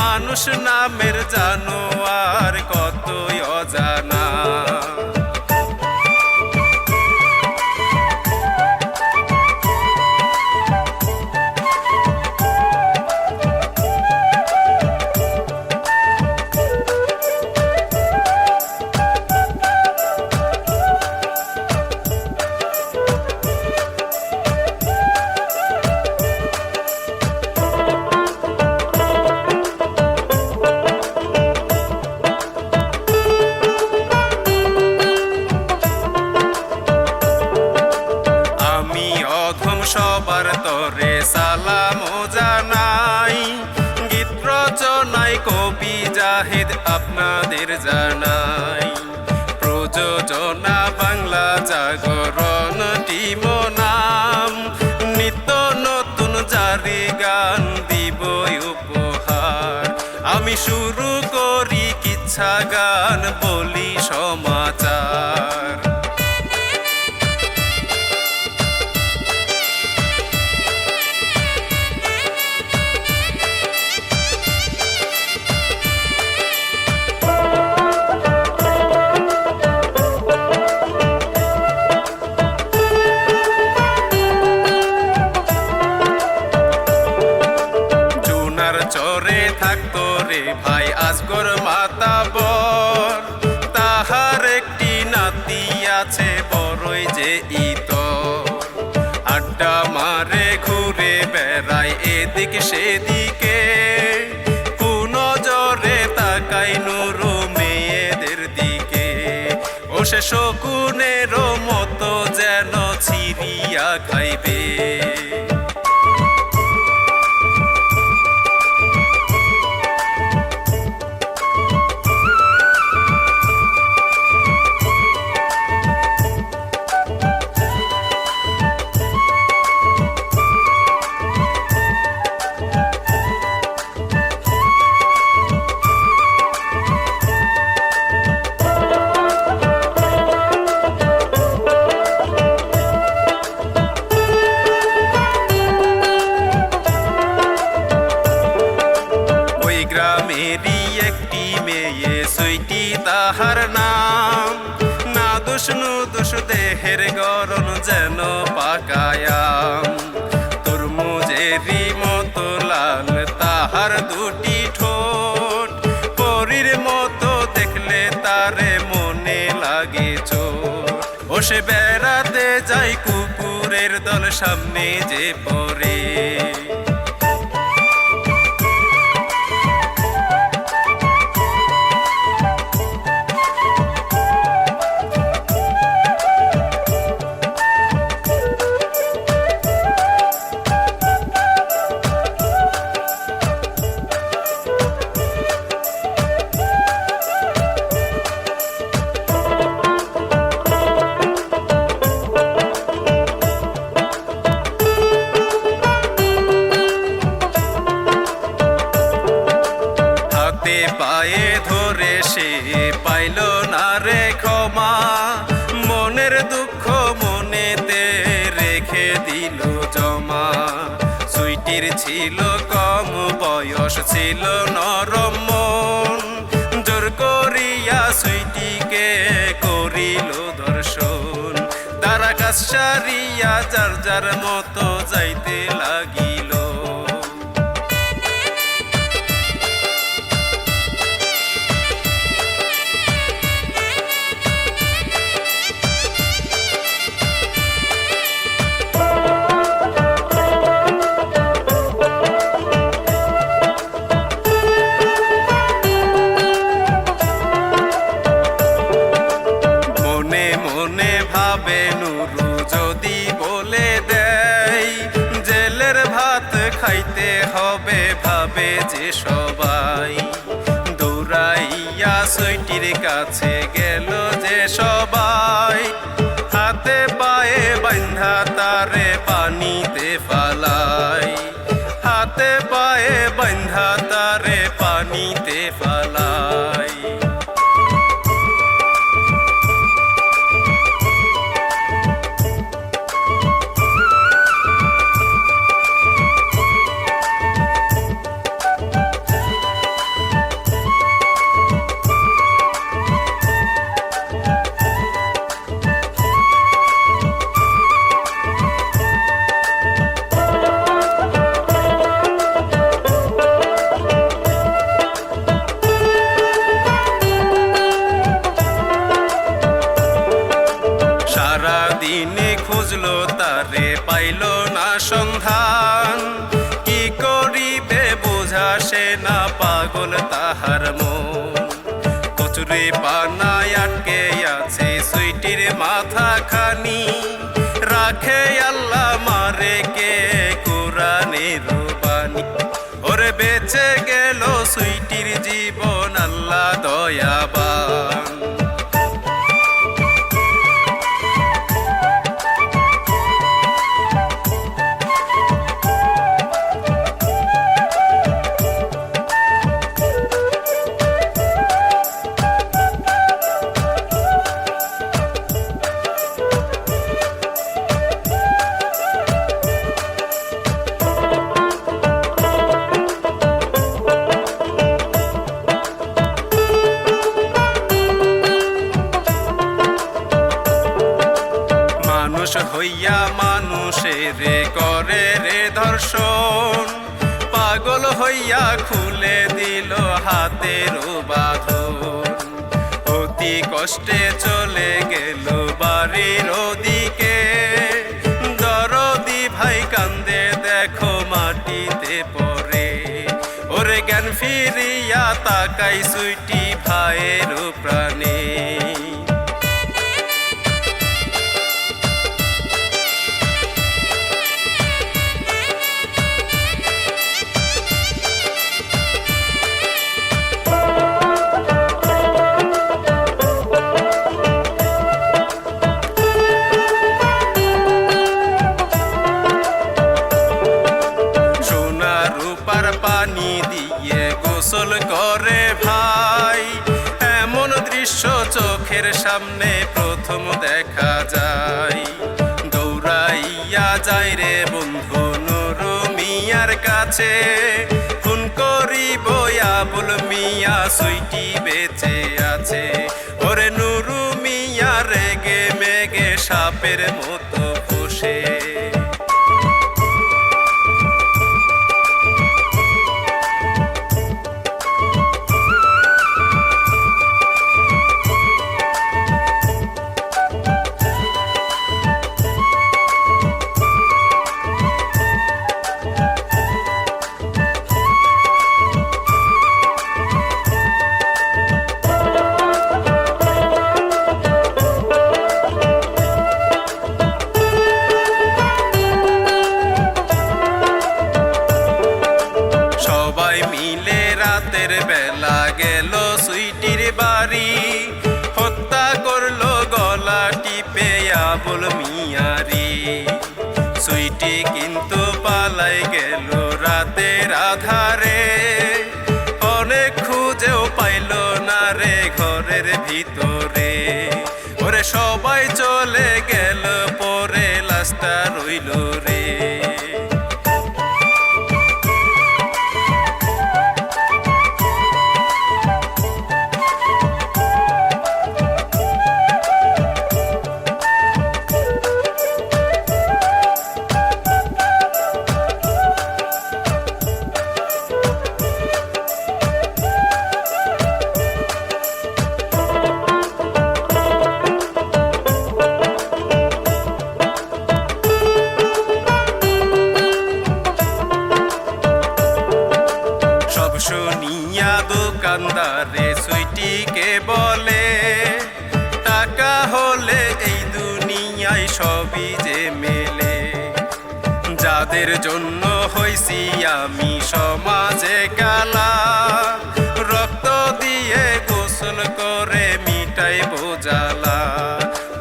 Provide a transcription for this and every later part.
মানুষ নামের জানোয়ার কতই অজানা। জারি গান দিব উপহার। আমি শুরু করি কিচ্ছা গান বলি সমাচার। আড্ডা মারে, ঘুরে বেড়ায়, এদিক সেদিকে। কোন জরে তাকাই নুরু মেয়েদের দিকে। ও সে শকুনের মতো যেন ছিরিয়া খাইবে। দেহের গরণ যেন পাকায়াম। তরমুজেরই মতো লাল, তাহার দুটি ঠোঁট। পরীর মতো দেখলে তারে মনে লাগে চোট বসে বেড়াতে যাই কুকুরের দল, সামনে যে পরে সারিয়া যার যার মতো যাইতে লাগিল যে সবাই। দৌড়াইয়া সৈটির কাছে গেল যে সবাই। হাতে পায়ে বান্ধা তারে পানিতে ফালাই। হাতে পায়ে বান্ধা তারে পানিতে ফালাই দিনে খুঁজলো তারে, পাইল না সন্ধান। কি করিবে বোঝা সে না পাগল তাহার মন। কচুরে পানায় আটকে আছে, সুইটির মাথা খানি রাখে আল্লাহ মাটিতে পড়ে। ওরে জ্ঞান ফিরিয়া তাকাই সুইটি ভাইয়ের প্রাণে। বন্ধু নুরুমিয়ার কাছে ফোন করিব আবুল মিয়া, সুইটি বেঁচে আছে। ওরে নুরুমিয়া রেগে মেগে সাপের মতো বসে সুইটি কিন্তু পালাই গেল রাতের আধারে। অনেক খুঁজেও পাইল না রে ঘরের ভিতরে। ওরে সবাই চলে গেল, পরে লাস্টা রইল রে।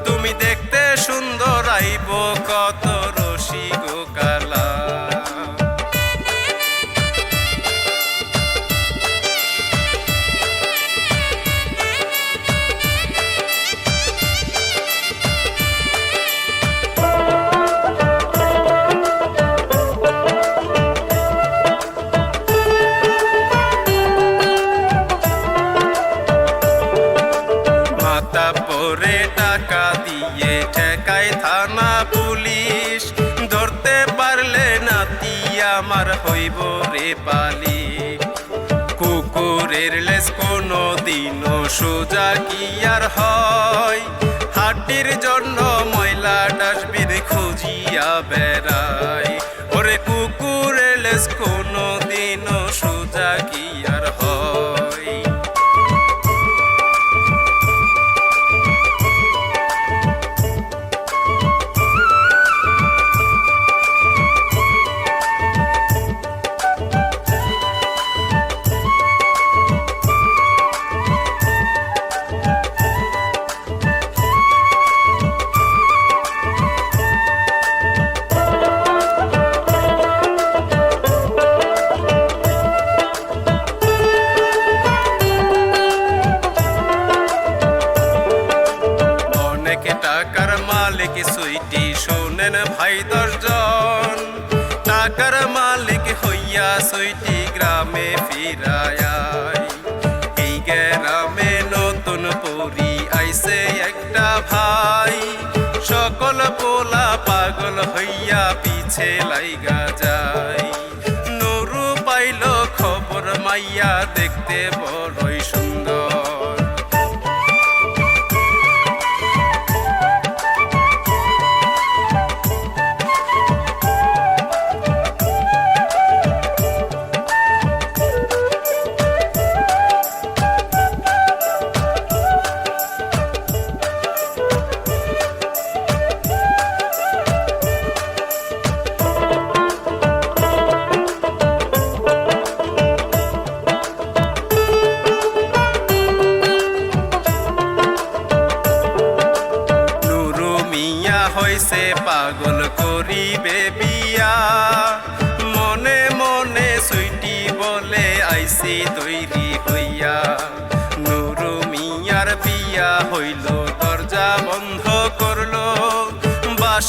তুমি দেখতে সুন্দর দিন সোজা কি আর হয়? হাটির জন্য ময়লা ডাস্টবিন খুঁজিয়া বেড়ায় ওরে কুকুরের লেস কোন হইলেন ভাই দশজন। টাকার মালিক হইয়া সইটি গ্রামে ফিরায় এই গ্রামে নতুন পরি আইসে একটা ভাই। সকল পোলা পাগল হইয়া পিছে লাইগা যায়। নুরু পাইল খবর মাইয়া দেখতে পাই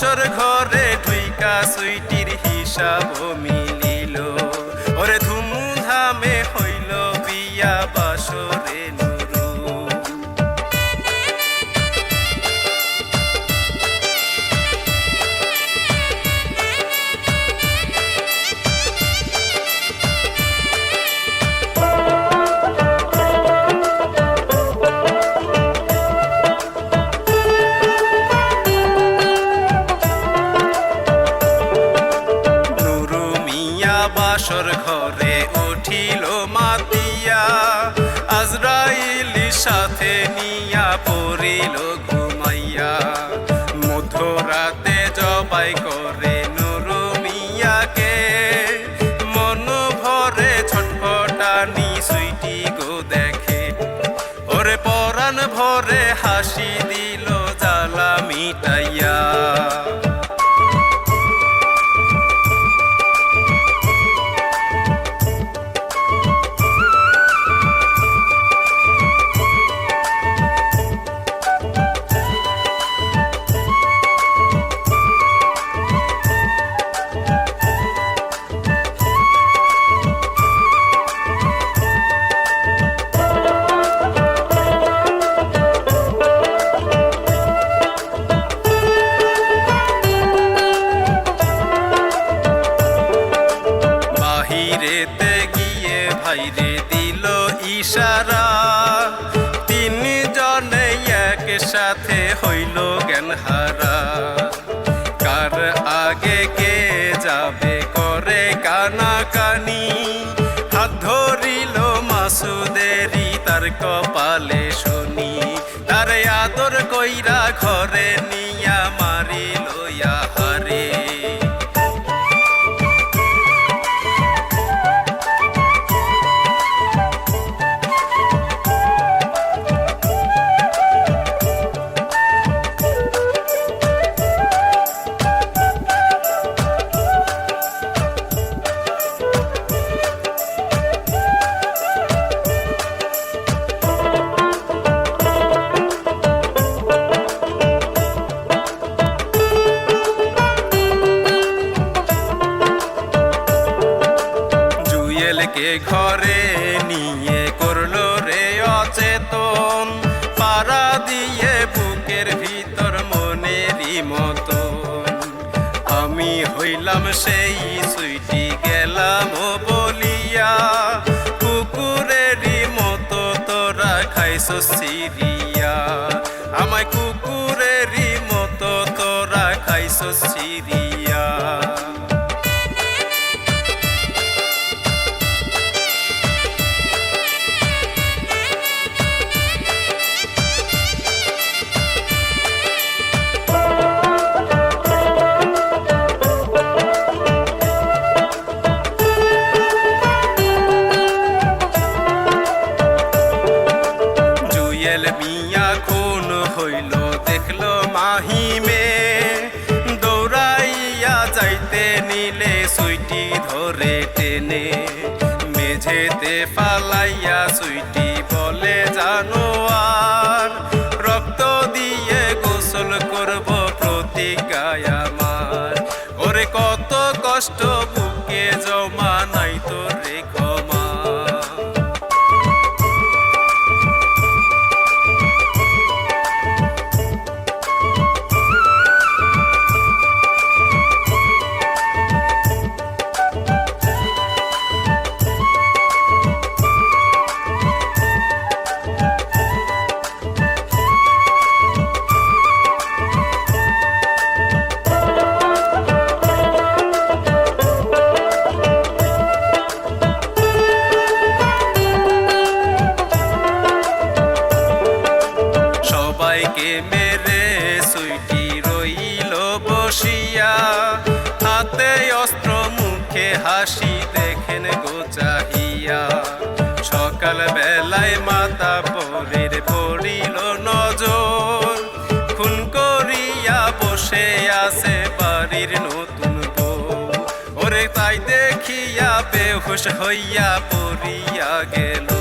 বংশর ঘরে ঢুইকা সুইটির হিসাব মিলিল। সিরিয়া। আমায় কুকুরেরই মতো তোরা খাইছ সিরিয়া। সবাইকে মেরে সুইটি রইল বসিয়া। হাতে অস্ত্র, মুখে হাসি, দেখেন গো চাহিয়া। সকাল বেলায় মাতা পরের পড়িল নজর। খুন করিয়া বসে আছে বাড়ির নতুন ওরে তাই দেখিয়া বেহুশ হইয়া পড়িয়া গেল।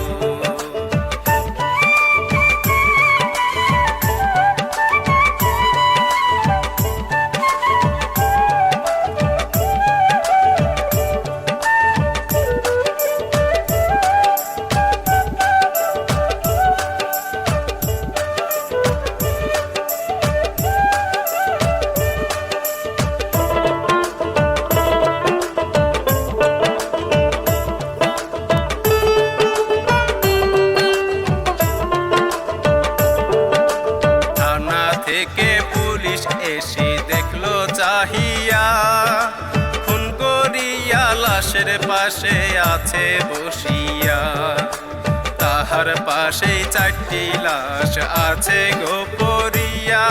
পাশে চারটি লাশ আছে গোপরিয়া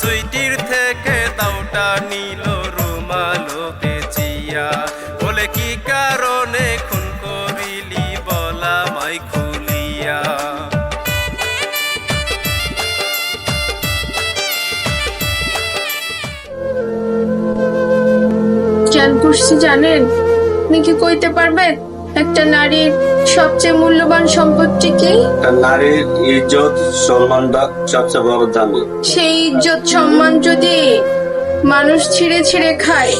সুইটির থেকে দাউটা নিল রুমালো পেঁচিয়া বলে, কি কারণে খুন করিলি বলা মাই খুলিয়া? জানেন? আপনি কি কইতে পারবেন, একটা নারীর সবচেয়ে মূল্যবান সম্পত্তি কি? নারীর ইজ্জত সম্মানটা সবচেয়ে বড় দামি। সেই ইজ্জত সম্মান যদি মানুষ ছিঁড়ে ছিঁড়ে খায়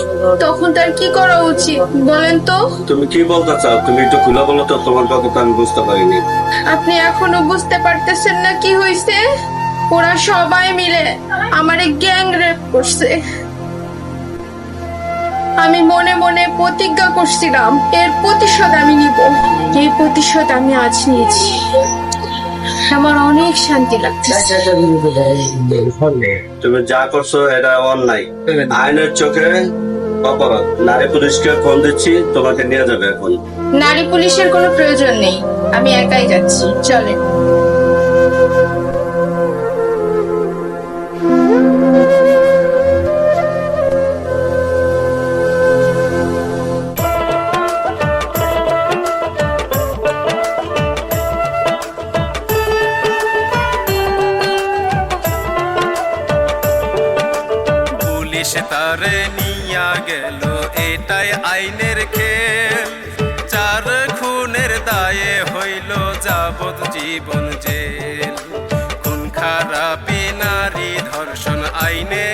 তখন তার কি করা উচিত বলেন তো? তুমি কি বলতে চাও? তুমি একটু খুলে বলো তো তোমার কথা আমি বুঝতে পারিনি। আপনি এখনও বুঝতে পারতেছেন না কি হয়েছে ওরা সবাই মিলে আমারে গ্যাং রেপ করছে। আমি মনে মনে প্রতিজ্ঞা করছিলাম এর প্রতিশোধ আমি নিব। এই প্রতিশোধ আমি আজ নিয়েছি। আমার অনেক শান্তি লাগছে তুমি যা করছ এটা অন্যায়। আইনের চোখে অপরাধ। নারী পুলিশকে ফোন দিচ্ছি তোমাকে নিয়ে যাবে এখন। নারী পুলিশের কোনো প্রয়োজন নেই। আমি একাই যাচ্ছি। চলেন। গেল এটাই আইনের খেল। চার খুনের দায়ে হইল যাবত জীবন জেল। খুন খারাপি নারী ধর্ষণ আইনে